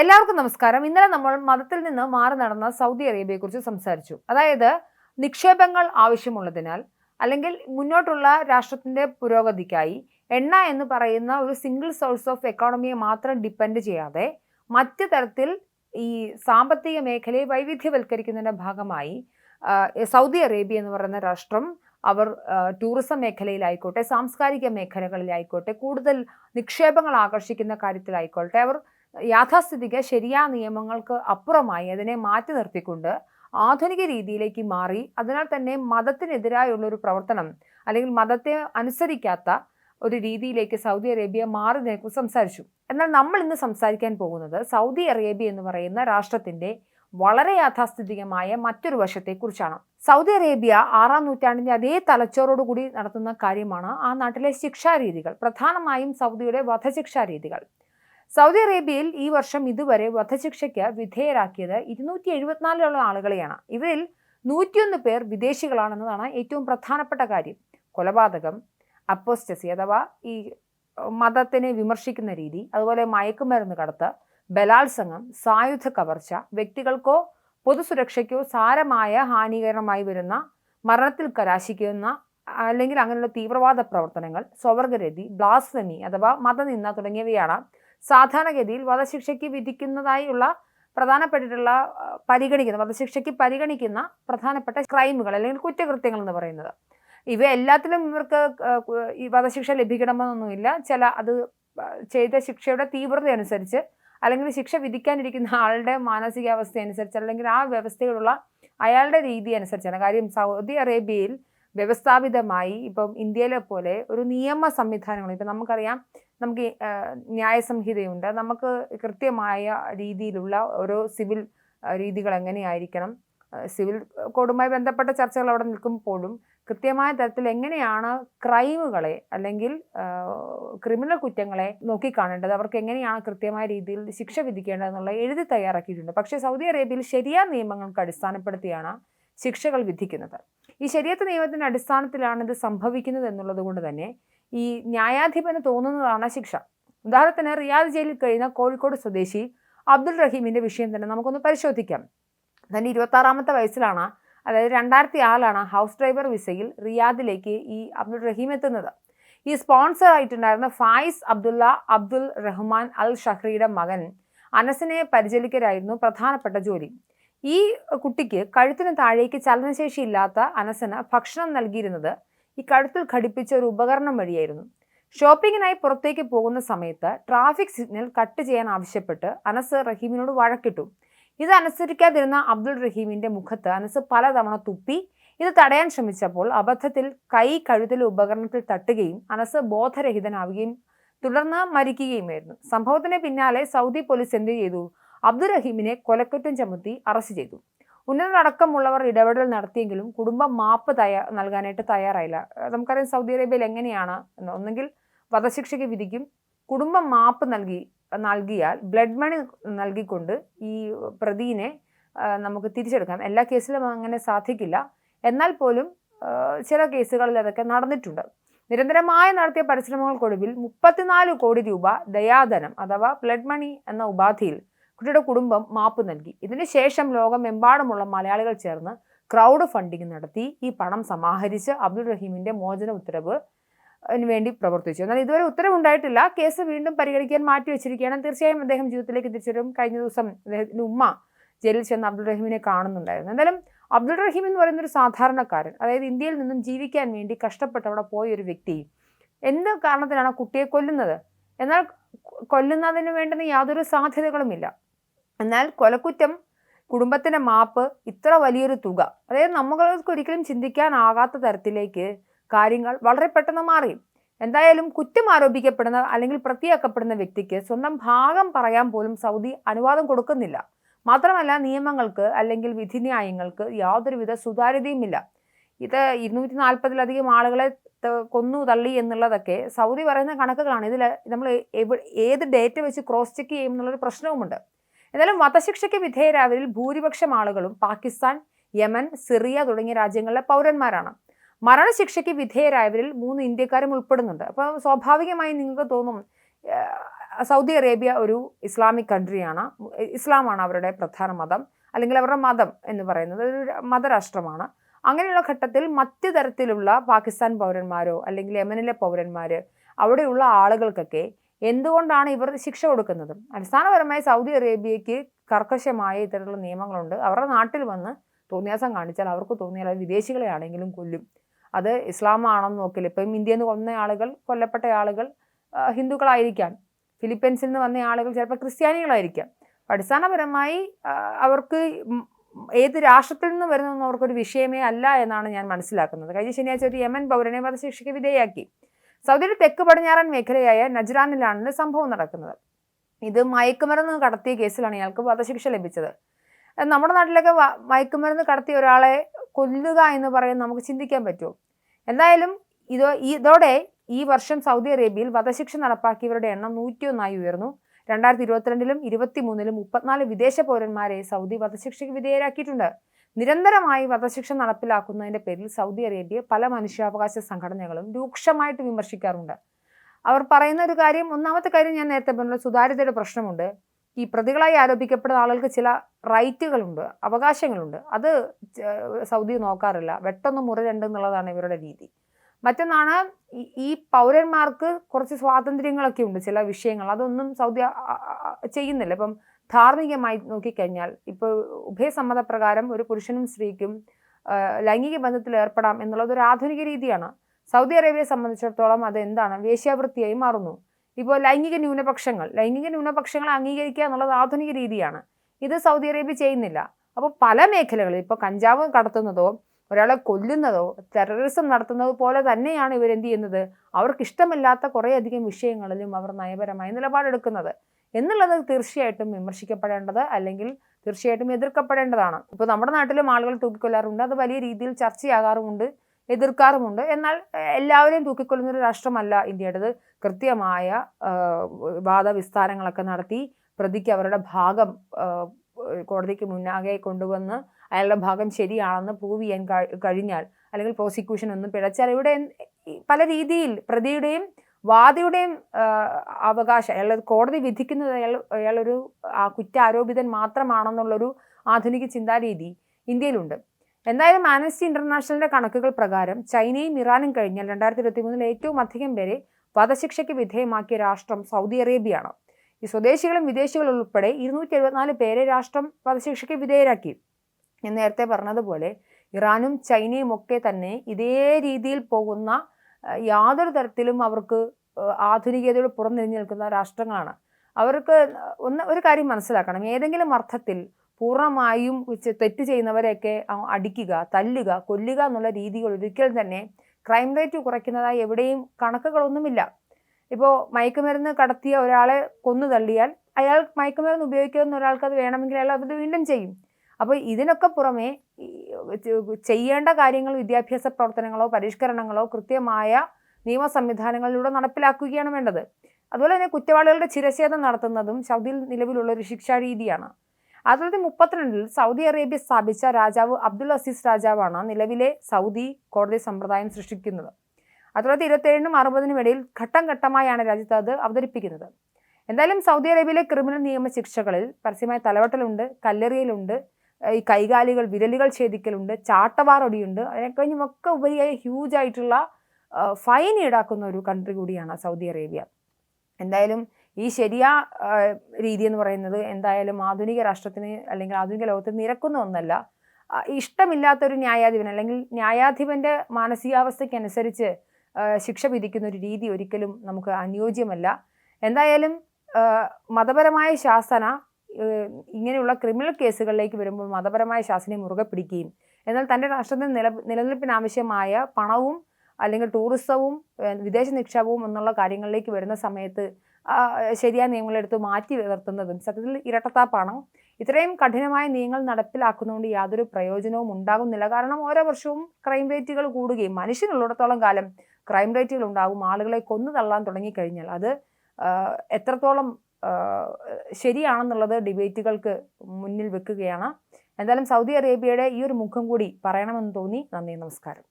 എല്ലാവർക്കും നമസ്കാരം. ഇന്നലെ നമ്മൾ മതത്തിൽ നിന്ന് മാറി നടന്ന സൗദി അറേബ്യയെക്കുറിച്ച് സംസാരിച്ചു. അതായത് നിക്ഷേപങ്ങൾ ആവശ്യമുള്ളതിനാൽ അല്ലെങ്കിൽ മുന്നോട്ടുള്ള രാഷ്ട്രത്തിന്റെ പുരോഗതിക്കായി എണ്ണ എന്ന് പറയുന്ന ഒരു സിംഗിൾ സോഴ്സ് ഓഫ് എക്കോണമിയെ മാത്രം ഡിപ്പെൻഡ് ചെയ്യാതെ മറ്റു തരത്തിൽ ഈ സാമ്പത്തിക മേഖലയെ വൈവിധ്യവൽക്കരിക്കുന്നതിന്റെ ഭാഗമായി സൗദി അറേബ്യ എന്ന് പറയുന്ന രാഷ്ട്രം അവർ ടൂറിസം മേഖലയിലായിക്കോട്ടെ സാംസ്കാരിക മേഖലകളിലായിക്കോട്ടെ കൂടുതൽ നിക്ഷേപങ്ങൾ ആകർഷിക്കുന്ന കാര്യത്തിലായിക്കോട്ടെ അവർ യാഥാസ്ഥിതിക ശരിയായ നിയമങ്ങൾക്ക് അപ്പുറമായി അതിനെ മാറ്റി നിർത്തിക്കൊണ്ട് ആധുനിക രീതിയിലേക്ക് മാറി അതിനാൽ തന്നെ മതത്തിനെതിരായുള്ള ഒരു പ്രവർത്തനം അല്ലെങ്കിൽ മതത്തെ അനുസരിക്കാത്ത ഒരു രീതിയിലേക്ക് സൗദി അറേബ്യ മാറിയതിനെക്കുറിച്ച് സംസാരിച്ചു. എന്നാൽ നമ്മൾ ഇന്ന് സംസാരിക്കാൻ പോകുന്നത് സൗദി അറേബ്യ എന്ന് പറയുന്ന രാഷ്ട്രത്തിന്റെ വളരെ യാഥാസ്ഥിതികമായ മറ്റൊരു വശത്തെക്കുറിച്ചാണ്. സൗദി അറേബ്യ ആറാം നൂറ്റാണ്ടിന്റെ അതേ തലച്ചോറോടുകൂടി നടത്തുന്ന കാര്യമാണ് ആ നാട്ടിലെ ശിക്ഷാരീതികൾ പ്രധാനമായും സൗദിയുടെ വധശിക്ഷാ രീതികൾ. സൗദി അറേബ്യയിൽ ഈ വർഷം ഇതുവരെ വധശിക്ഷയ്ക്ക് വിധേയരാക്കിയത് ഇരുന്നൂറ്റി എഴുപത്തിനാലിലുള്ള ആളുകളെയാണ്. ഇവരിൽ നൂറ്റിയൊന്ന് പേർ വിദേശികളാണെന്നതാണ് ഏറ്റവും പ്രധാനപ്പെട്ട കാര്യം. കൊലപാതകം അപ്പോസ്റ്റസി അഥവാ ഈ മതത്തിനെ വിമർശിക്കുന്ന രീതി അതുപോലെ മയക്കുമരുന്ന് കടത്ത് ബലാത്സംഗം സായുധ കവർച്ച വ്യക്തികൾക്കോ പൊതുസുരക്ഷയ്ക്കോ സാരമായ ഹാനികരമായി വരുന്ന മരണത്തിൽ കലാശിക്കുന്ന അല്ലെങ്കിൽ അങ്ങനെയുള്ള തീവ്രവാദ പ്രവർത്തനങ്ങൾ സ്വവർഗരതി ബ്ലാസ്ഫമി അഥവാ മതനിന്ദ തുടങ്ങിയവയാണ് സാധാരണഗതിയിൽ വധശിക്ഷയ്ക്ക് വിധിക്കുന്നതായുള്ള പ്രധാനപ്പെട്ടിട്ടുള്ള പരിഗണിക്കുന്ന വധശിക്ഷയ്ക്ക് പരിഗണിക്കുന്ന പ്രധാനപ്പെട്ട ക്രൈമുകൾ അല്ലെങ്കിൽ കുറ്റകൃത്യങ്ങൾ എന്ന് പറയുന്നത്. ഇവ എല്ലാത്തിലും ഇവർക്ക് ഈ വധശിക്ഷ ലഭിക്കണമെന്നൊന്നുമില്ല. ചില അത് ചെയ്ത ശിക്ഷയുടെ തീവ്രത അനുസരിച്ച് അല്ലെങ്കിൽ ശിക്ഷ വിധിക്കാനിരിക്കുന്ന ആളുടെ മാനസികാവസ്ഥ അനുസരിച്ച് അല്ലെങ്കിൽ ആ വ്യവസ്ഥയിലുള്ള അയാളുടെ രീതി അനുസരിച്ചാണ് കാര്യം സൗദി അറേബ്യയിൽ വ്യവസ്ഥാപിതമായി ഇപ്പം ഇന്ത്യയിലെ പോലെ ഒരു നിയമ സംവിധാനങ്ങൾ ഇപ്പം നമുക്കറിയാം നമുക്ക് ന്യായസംഹിതയുണ്ട്. നമുക്ക് കൃത്യമായ രീതിയിലുള്ള ഓരോ സിവിൽ രീതികൾ എങ്ങനെയായിരിക്കണം സിവിൽ കോഡുമായി ബന്ധപ്പെട്ട ചർച്ചകൾ അവിടെ നിൽക്കുമ്പോഴും കൃത്യമായ തരത്തിൽ എങ്ങനെയാണ് ക്രൈമുകളെ അല്ലെങ്കിൽ ക്രിമിനൽ കുറ്റങ്ങളെ നോക്കിക്കാണേണ്ടത് അവർക്ക് എങ്ങനെയാണ് കൃത്യമായ രീതിയിൽ ശിക്ഷ വിധിക്കേണ്ടതെന്നുള്ള എഴുതി തയ്യാറാക്കിയിട്ടുണ്ട്. പക്ഷേ സൗദി അറേബ്യയിൽ ശരിയായ നിയമങ്ങൾക്ക് അടിസ്ഥാനപ്പെടുത്തിയാണ് ശിക്ഷകൾ വിധിക്കുന്നത്. ഈ ശരിയത്ത് നിയമത്തിന്റെ അടിസ്ഥാനത്തിലാണ് ഇത് സംഭവിക്കുന്നത് എന്നുള്ളത് കൊണ്ട് തന്നെ ഈ ന്യായാധിപന് തോന്നുന്നതാണ് ശിക്ഷ. ഉദാഹരണത്തിന് റിയാദ് ജയിലിൽ കഴിയുന്ന കോഴിക്കോട് സ്വദേശി അബ്ദുൾ റഹീമിന്റെ വിഷയം തന്നെ നമുക്കൊന്ന് പരിശോധിക്കാം. തന്നെ ഇരുപത്തി ആറാമത്തെ വയസ്സിലാണ് അതായത് രണ്ടായിരത്തി ആറിലാണ് ഹൗസ് ഡ്രൈവർ വിസയിൽ റിയാദിലേക്ക് ഈ അബ്ദുൾ റഹീം എത്തുന്നത്. ഈ sponsor ആയിട്ടുണ്ടായിരുന്ന Fayez Abdullah Abdul Rahman Al ഷഹ്രിയുടെ മകൻ അനസിനെ പരിചരിക്കലായിരുന്നു പ്രധാനപ്പെട്ട ജോലി. ഈ കുട്ടിക്ക് കഴുത്തിന് താഴേക്ക് ചലനശേഷി ഇല്ലാത്ത അനസന് ഭക്ഷണം നൽകിയിരുന്നത് ഈ കഴുത്തിൽ ഘടിപ്പിച്ച ഒരു ഉപകരണം വഴിയായിരുന്നു. ഷോപ്പിങ്ങിനായി പുറത്തേക്ക് പോകുന്ന സമയത്ത് ട്രാഫിക് സിഗ്നൽ കട്ട് ചെയ്യാൻ ആവശ്യപ്പെട്ട് അനസ് റഹീമിനോട് വഴക്കിട്ടു. ഇത് അനുസരിക്കാതിരുന്ന അബ്ദുൾ റഹീമിന്റെ മുഖത്ത് അനസ് പലതവണ തുപ്പി ഇത് തടയാൻ ശ്രമിച്ചപ്പോൾ അബദ്ധത്തിൽ കൈ കഴുത്തിലെ ഉപകരണത്തിൽ തട്ടുകയും അനസ് ബോധരഹിതനാവുകയും തുടർന്ന് മരിക്കുകയുമായിരുന്നു. സംഭവത്തിന് പിന്നാലെ സൗദി പോലീസ് എന്ത് ചെയ്തു? അബ്ദുൾ റഹീമിനെ കൊലക്കുറ്റം ചുമത്തി അറസ്റ്റ് ചെയ്തു. ഉന്നതരടക്കമുള്ളവർ ഇടപെടൽ നടത്തിയെങ്കിലും കുടുംബം മാപ്പ് തയ്യാ നൽകാനായിട്ട് തയ്യാറായില്ല. നമുക്കറിയാം സൗദി അറേബ്യയിൽ എങ്ങനെയാണ് ഒന്നെങ്കിൽ വധശിക്ഷയ്ക്ക് വിധിക്കും കുടുംബം മാപ്പ് നൽകി നൽകിയാൽ ബ്ലഡ് മണി നൽകിക്കൊണ്ട് ഈ പ്രതിനെ ആ, നമുക്ക് തിരിച്ചെടുക്കാം. എല്ലാ കേസിലും അങ്ങനെ സാധിക്കില്ല. എന്നാൽ പോലും ചില കേസുകളിൽ അതൊക്കെ നടന്നിട്ടുണ്ട്. നിരന്തരമായി നടത്തിയ പരിശ്രമങ്ങൾക്കൊടുവിൽ മുപ്പത്തിനാല് കോടി രൂപ ദയാധനം അഥവാ ബ്ലഡ് മണി എന്ന ഉപാധിയിൽ കുട്ടിയുടെ കുടുംബം മാപ്പ് നൽകി. ഇതിനുശേഷം ലോകമെമ്പാടുമുള്ള മലയാളികൾ ചേർന്ന് ക്രൗഡ് ഫണ്ടിങ് നടത്തി. ഈ പണം സമാഹരിച്ച് അബ്ദുൾ റഹീമിന്റെ മോചന ഉത്തരവ് വേണ്ടി പ്രവർത്തിച്ചു. എന്നാൽ ഇതുവരെ ഉത്തരവുണ്ടായിട്ടില്ല. കേസ് വീണ്ടും പരിഗണിക്കാൻ മാറ്റി വെച്ചിരിക്കുകയാണ് തീർച്ചയായും അദ്ദേഹം ജീവിതത്തിലേക്ക് തിരിച്ചുവരും. കഴിഞ്ഞ ദിവസം അദ്ദേഹത്തിന്റെ ഉമ്മ ജയിലിൽ ചെന്ന് അബ്ദുൾ റഹീമിനെ കാണുന്നുണ്ടായിരുന്നു. എന്തായാലും അബ്ദുൾ റഹീം എന്ന് പറയുന്ന ഒരു സാധാരണക്കാരൻ അതായത് ഇന്ത്യയിൽ നിന്നും ജീവിക്കാൻ വേണ്ടി കഷ്ടപ്പെട്ട് അവിടെ പോയ ഒരു വ്യക്തി എന്ത് കാരണത്തിനാണ് കുട്ടിയെ കൊല്ലുന്നത്? എന്നാൽ കൊല്ലുന്നതിന് വേണ്ടുന്ന യാതൊരു സാധ്യതകളുമില്ല. എന്നാൽ കൊലക്കുറ്റം കുടുംബത്തിന്റെ മാപ്പ് ഇത്ര വലിയൊരു തുക. അതായത് നമ്മൾക്ക് ഒരിക്കലും ചിന്തിക്കാനാകാത്ത തരത്തിലേക്ക് കാര്യങ്ങൾ വളരെ പെട്ടെന്ന് മാറി. എന്തായാലും കുറ്റം ആരോപിക്കപ്പെടുന്ന അല്ലെങ്കിൽ പ്രതിയാക്കപ്പെടുന്ന വ്യക്തിക്ക് സ്വന്തം ഭാഗം പറയാൻ പോലും സൗദി അനുവാദം കൊടുക്കുന്നില്ല. മാത്രമല്ല നിയമങ്ങൾക്ക് അല്ലെങ്കിൽ വിധിന്യായങ്ങൾക്ക് യാതൊരുവിധ സുതാര്യതയുമില്ല. ഇത് ഇരുന്നൂറ്റി നാൽപ്പതിലധികം ആളുകളെ കൊന്നു തള്ളി എന്നുള്ളതൊക്കെ സൗദി പറയുന്ന കണക്കുകളാണ്. ഇതിൽ നമ്മൾ ഏത് ഡേറ്റ വെച്ച് ക്രോസ് ചെക്ക് ചെയ്യും എന്നുള്ളൊരു പ്രശ്നവുമുണ്ട്. എന്നാലും വധശിക്ഷയ്ക്ക് വിധേയരായവരിൽ ഭൂരിപക്ഷം ആളുകളും പാകിസ്ഥാൻ യമൻ സിറിയ തുടങ്ങിയ രാജ്യങ്ങളിലെ പൗരന്മാരാണ്. മരണശിക്ഷയ്ക്ക് വിധേയരായവരിൽ മൂന്ന് ഇന്ത്യക്കാരും ഉൾപ്പെടുന്നുണ്ട്. അപ്പോൾ സ്വാഭാവികമായി നിങ്ങൾക്ക് തോന്നും സൗദി അറേബ്യ ഒരു ഇസ്ലാമിക് കൺട്രിയാണ്. ഇസ്ലാമാണ് അവരുടെ പ്രധാന മതം അല്ലെങ്കിൽ അവരുടെ മതം എന്ന് പറയുന്നത് ഒരു മതരാഷ്ട്രമാണ്. അങ്ങനെയുള്ള ഘട്ടത്തിൽ മറ്റു തരത്തിലുള്ള പാകിസ്ഥാൻ പൗരന്മാരോ അല്ലെങ്കിൽ യമനിലെ പൗരന്മാർ അവിടെയുള്ള ആളുകൾക്കൊക്കെ എന്തുകൊണ്ടാണ് ഇവർ ശിക്ഷ കൊടുക്കുന്നത്? അടിസ്ഥാനപരമായി സൗദി അറേബ്യയ്ക്ക് കർക്കശമായ ഇത്തരത്തിലുള്ള നിയമങ്ങളുണ്ട്. അവരുടെ നാട്ടിൽ വന്ന് തോന്നിയാസം കാണിച്ചാൽ അവർക്ക് തോന്നിയാൽ വിദേശികളെ ആണെങ്കിലും കൊല്ലും. അത് ഇസ്ലാമാണെന്ന് നോക്കില്ല. ഇപ്പം ഇന്ത്യയിൽ നിന്ന് കൊന്ന ആളുകൾ കൊല്ലപ്പെട്ട ആളുകൾ ഹിന്ദുക്കളായിരിക്കാം. ഫിലിപ്പീൻസിൽ നിന്ന് വന്ന ആളുകൾ ചിലപ്പോൾ ക്രിസ്ത്യാനികളായിരിക്കാം. അടിസ്ഥാനപരമായി അവർക്ക് ഏത് രാഷ്ട്രത്തിൽ നിന്ന് വരുന്നതെന്ന് അവർക്കൊരു വിഷയമേ അല്ല എന്നാണ് ഞാൻ മനസ്സിലാക്കുന്നത്. കഴിഞ്ഞ ശനിയാഴ്ച ഒരു യമൻ പൗരനെ വധശിക്ഷയ്ക്ക് വിധേയാക്കി സൗദിയുടെ തെക്ക് പടിഞ്ഞാറൻ മേഖലയായ നജ്റാനിലാണ് സംഭവം നടക്കുന്നത്. ഇത് മയക്കുമരുന്ന് കടത്തിയ കേസിലാണ് ഇയാൾക്ക് വധശിക്ഷ ലഭിച്ചത്. നമ്മുടെ നാട്ടിലൊക്കെ മയക്കുമരുന്ന് കടത്തിയ ഒരാളെ കൊല്ലുക എന്ന് പറയുന്നത് നമുക്ക് ചിന്തിക്കാൻ പറ്റുമോ? എന്തായാലും ഇതോ ഇതോടെ ഈ വർഷം സൗദി അറേബ്യയിൽ വധശിക്ഷ നടപ്പാക്കിയവരുടെ എണ്ണം നൂറ്റിയൊന്നായി ഉയർന്നു. രണ്ടായിരത്തി ഇരുപത്തിരണ്ടിലും ഇരുപത്തിമൂന്നിലും മുപ്പത്തിനാല് വിദേശ പൗരന്മാരെ സൗദി വധശിക്ഷയ്ക്ക് വിധേയരാക്കിയിട്ടുണ്ട്. നിരന്തരമായി വധശിക്ഷ നടപ്പിലാക്കുന്നതിന്റെ പേരിൽ സൗദി അറേബ്യ പല മനുഷ്യാവകാശ സംഘടനകളും രൂക്ഷമായിട്ട് വിമർശിക്കാറുണ്ട്. അവർ പറയുന്ന ഒരു കാര്യം ഒന്നാമത്തെ കാര്യം ഞാൻ നേരത്തെ പറഞ്ഞ സുതാര്യതയുടെ പ്രശ്നമുണ്ട്. ഈ പ്രതികളായി ആരോപിക്കപ്പെടുന്ന ആളുകൾക്ക് ചില റൈറ്റുകളുണ്ട് അവകാശങ്ങളുണ്ട്. അത് സൗദി നോക്കാറില്ല. വെട്ടൊന്ന് മുറി രണ്ട് എന്നുള്ളതാണ് ഇവരുടെ രീതി. മറ്റൊന്നാണ് ഈ പൗരന്മാർക്ക് കുറച്ച് സ്വാതന്ത്ര്യങ്ങളൊക്കെ ഉണ്ട് ചില വിഷയങ്ങൾ. അതൊന്നും സൗദി ചെയ്യുന്നില്ല. ഇപ്പം ധാർമ്മികമായി നോക്കിക്കഴിഞ്ഞാൽ ഇപ്പോൾ ഉഭയസമ്മത പ്രകാരം ഒരു പുരുഷനും സ്ത്രീക്കും ലൈംഗിക ബന്ധത്തിൽ ഏർപ്പെടാം എന്നുള്ളത് ഒരു ആധുനിക രീതിയാണ്. സൗദി അറേബ്യയെ സംബന്ധിച്ചിടത്തോളം അത് എന്താണ്? വേശ്യാവൃത്തിയായി മാറുന്നു. ഇപ്പോൾ ലൈംഗിക ന്യൂനപക്ഷങ്ങൾ ലൈംഗിക ന്യൂനപക്ഷങ്ങളെ അംഗീകരിക്കുക എന്നുള്ളത് ആധുനിക രീതിയാണ്. ഇത് സൗദി അറേബ്യ ചെയ്യുന്നില്ല. അപ്പോൾ പല മേഖലകളിൽ ഇപ്പോൾ കഞ്ചാവ് കടത്തുന്നതോ ഒരാളെ കൊല്ലുന്നതോ ടെററിസം നടത്തുന്നത് പോലെ തന്നെയാണ് ഇവരെന്ത് ചെയ്യുന്നത്? അവർക്ക് ഇഷ്ടമില്ലാത്ത കുറേയധികം വിഷയങ്ങളിലും അവർ നയപരമായ നിലപാടെടുക്കുന്നത്. എന്നുള്ളത് തീർച്ചയായിട്ടും വിമർശിക്കപ്പെടേണ്ടത് അല്ലെങ്കിൽ തീർച്ചയായിട്ടും എതിർക്കപ്പെടേണ്ടതാണ്. ഇപ്പോൾ നമ്മുടെ നാട്ടിലും ആളുകൾ തൂക്കിക്കൊല്ലാറുണ്ട്. അത് വലിയ രീതിയിൽ ചർച്ചയാകാറുമുണ്ട് എതിർക്കാറുമുണ്ട്. എന്നാൽ എല്ലാവരെയും തൂക്കിക്കൊല്ലുന്ന ഒരു രാഷ്ട്രമല്ല ഇന്ത്യയുടേത്. കൃത്യമായ വാദവിസ്താരങ്ങളൊക്കെ നടത്തി പ്രതിക്ക് അവരുടെ ഭാഗം കോടതിക്ക് മുന്നാകെ കൊണ്ടുവന്ന് അയാളുടെ ഭാഗം ശരിയാണെന്ന് പ്രൂവ് ചെയ്യാൻ കഴിഞ്ഞാൽ അല്ലെങ്കിൽ പ്രോസിക്യൂഷൻ ഒന്നും പിഴച്ചാൽ ഇവിടെ പല രീതിയിൽ പ്രതിയുടെയും വാദിയുടെയും അവകാശം അയാൾ കോടതി വിധിക്കുന്നത് അയാൾ അയാളൊരു കുറ്റാരോപിതൻ മാത്രമാണെന്നുള്ളൊരു ആധുനിക ചിന്താരീതി ഇന്ത്യയിലുണ്ട്. എന്തായാലും ആനസ്റ്റി ഇന്റർനാഷണലിന്റെ കണക്കുകൾ പ്രകാരം ചൈനയും ഇറാനും കഴിഞ്ഞാൽ രണ്ടായിരത്തി ഇരുപത്തി മൂന്നിൽ ഏറ്റവും അധികം പേരെ വധശിക്ഷയ്ക്ക് വിധേയമാക്കിയ രാഷ്ട്രം സൗദി അറേബ്യയാണ്. ഈ സ്വദേശികളും വിദേശികളും ഉൾപ്പെടെ ഇരുന്നൂറ്റി എഴുപത്തിനാല് പേരെ രാഷ്ട്രം വധശിക്ഷയ്ക്ക് വിധേയരാക്കി. ഞാൻ നേരത്തെ പറഞ്ഞതുപോലെ ഇറാനും ചൈനയും ഒക്കെ തന്നെ ഇതേ രീതിയിൽ പോകുന്ന യാതൊരു തരത്തിലും അവർക്ക് ആധുനികതയോട് പുറന്നിരിഞ്ഞു നിൽക്കുന്ന രാഷ്ട്രങ്ങളാണ്. അവർക്ക് ഒന്ന് ഒരു കാര്യം മനസ്സിലാക്കണം. ഏതെങ്കിലും അർത്ഥത്തിൽ പൂർണമായും തെറ്റ് ചെയ്യുന്നവരെയൊക്കെ അടിക്കുക തല്ലുക കൊല്ലുക എന്നുള്ള രീതികൾ ഒരിക്കലും തന്നെ ക്രൈം റേറ്റ് കുറയ്ക്കുന്നതായി എവിടെയും കണക്കുകളൊന്നുമില്ല. ഇപ്പോൾ മയക്കുമരുന്ന് കടത്തിയ ഒരാളെ കൊന്നു തള്ളിയാൽ അയാൾ മയക്കുമരുന്ന് ഉപയോഗിക്കുന്ന ഒരാൾക്ക് അത് വേണമെങ്കിൽ അയാൾ അത് വീണ്ടും ചെയ്യും. അപ്പോൾ ഇതിനൊക്കെ പുറമെ ചെയ്യേണ്ട കാര്യങ്ങൾ വിദ്യാഭ്യാസ പ്രവർത്തനങ്ങളോ പരിഷ്കരണങ്ങളോ കൃത്യമായ നിയമ സംവിധാനങ്ങളിലൂടെ നടപ്പിലാക്കുകയാണ് വേണ്ടത്. അതുപോലെ തന്നെ കുറ്റവാളികളുടെ ചിരച്ഛേദം നടത്തുന്നതും സൗദിയിൽ നിലവിലുള്ള ഒരു ശിക്ഷാരീതിയാണ് ആയിരത്തി തൊള്ളായിരത്തി മുപ്പത്തിരണ്ടിൽ സൗദി അറേബ്യ സ്ഥാപിച്ച രാജാവ് അബ്ദുൽ അസീസ് രാജാവാണ് നിലവിലെ സൗദി കോടതി സമ്പ്രദായം സൃഷ്ടിക്കുന്നത്. ആയിരത്തി തൊള്ളായിരത്തി ഇരുപത്തേഴിനും അറുപതിനും ഇടയിൽ ഘട്ടം ഘട്ടമായാണ് രാജ്യത്ത് അത് അവതരിപ്പിക്കുന്നത്. എന്തായാലും സൗദി അറേബ്യയിലെ ക്രിമിനൽ നിയമ ശിക്ഷകളിൽ പരസ്യമായ തലവട്ടലുണ്ട് കല്ലെറിയലുണ്ട്. ഈ കൈകാലികൾ വിരലുകൾ ഛേദിക്കലുണ്ട് ചാട്ടവാറൊടിയുണ്ട്. അതിനെക്കഴിഞ്ഞുമൊക്കെ ഉപരിയായി ഹ്യൂജ് ആയിട്ടുള്ള ഫൈൻ ഈടാക്കുന്ന ഒരു കൺട്രി കൂടിയാണ് സൗദി അറേബ്യ. എന്തായാലും ഈ ശരിയ രീതി എന്ന് പറയുന്നത് എന്തായാലും ആധുനിക രാഷ്ട്രത്തിന് അല്ലെങ്കിൽ ആധുനിക ലോകത്തിന് നിരക്കുന്ന ഒന്നല്ല. ഇഷ്ടമില്ലാത്തൊരു ന്യായാധിപൻ അല്ലെങ്കിൽ ന്യായാധിപന്റെ മാനസികാവസ്ഥയ്ക്കനുസരിച്ച് ശിക്ഷ വിധിക്കുന്ന ഒരു രീതി ഒരിക്കലും നമുക്ക് അനുയോജ്യമല്ല. എന്തായാലും മതപരമായ ശാസന ഇങ്ങനെയുള്ള ക്രിമിനൽ കേസുകളിലേക്ക് വരുമ്പോൾ മതപരമായ ശാസനയെ മുറുകെ പിടിക്കുകയും എന്നാൽ തന്റെ രാഷ്ട്രത്തിന് നില നിലനിൽപ്പിന് ആവശ്യമായ പണവും അല്ലെങ്കിൽ ടൂറിസവും വിദേശ നിക്ഷേപവും എന്നുള്ള കാര്യങ്ങളിലേക്ക് വരുന്ന സമയത്ത് ശരിയായ നിയമങ്ങളെടുത്ത് മാറ്റി നിർത്തുന്നതും സത്യത്തിൽ ഇരട്ടത്താപ്പാണ് ഇത്രയും കഠിനമായ നിയമങ്ങൾ നടപ്പിലാക്കുന്നതുകൊണ്ട് യാതൊരു പ്രയോജനവും ഉണ്ടാകുന്നില്ല. കാരണം ഓരോ വർഷവും ക്രൈം റേറ്റുകൾ കൂടുകയും മനുഷ്യനുള്ളിടത്തോളം കാലം ക്രൈം റേറ്റുകൾ ഉണ്ടാകും ആളുകളെ കൊന്നു തള്ളാൻ തുടങ്ങിക്കഴിഞ്ഞാൽ അത് എത്രത്തോളം ശരിയാണെന്നുള്ളത് ഡിബേറ്റുകൾക്ക് മുന്നിൽ വെക്കുകയാണ്. എന്തായാലും സൗദി അറേബ്യയുടെ ഈ ഒരു മുഖം കൂടി പറയണമെന്ന് തോന്നി. നന്ദി നമസ്കാരം.